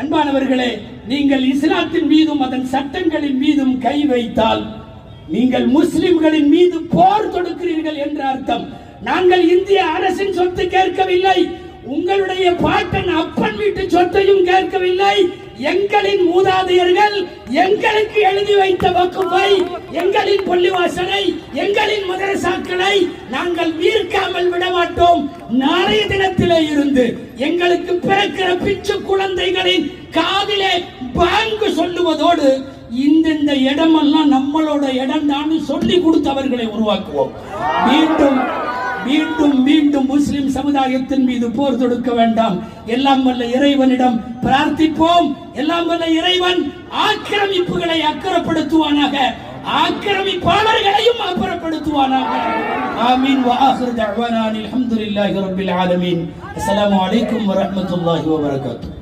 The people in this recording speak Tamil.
அன்பானவர்களே நீங்கள் இஸ்லாத்தின் மீதும் அதன் சட்டங்களின் மீதும் கை வைத்தால் நீங்கள் முஸ்லிம்களின் மீது போர் தொடுக்கிறீர்கள் என்ற அர்த்தம். நாங்கள் இந்திய அரசின் சொத்து கேட்கவில்லை. உங்களுடைய பாட்டன் இல்லை. எங்களின் மூதாதையர்கள் எங்களுக்கு எழுதி வைத்த வகுப்பை எங்களின் பள்ளிவாசலை எங்களின் மதரசாக்களை நாங்கள் வீர்க்காமல் விட மாட்டோம் நாளைய தினத்திலே இருந்து எங்களுக்கு பிறக்கிற பிச்சு குழந்தைகளின் காதிலே பாங்கு சொல்லுவதோடு இந்தந்த இடமெல்லாம் நம்மளோட இடம் தான் சொல்லி கொடுத்தவர்களை உருவாக்குவோம். மீண்டும் மீண்டும் மீண்டும் முஸ்லிம் சமுதாயத்தின் மீது போர் தொடுக்க வேண்டாம். எல்லாம் வல்ல இறைவனிடம் பிரார்த்திப்போம். எல்லாம் வல்ல இறைவன் ஆக்கிரமிப்புகளை அக்கறப்படுத்துவானாக. ஆக்கிரமிப்பாளர்களையும் அப்புறப்படுத்துவானாக ஆமீன். வாஹிர் தஅவானா அல்ஹம்துலில்லாஹி ரப்பில் ஆலமீன். அஸ்ஸலாமு அலைக்கும் வரஹ்மத்துல்லாஹி வபரகாத்துஹு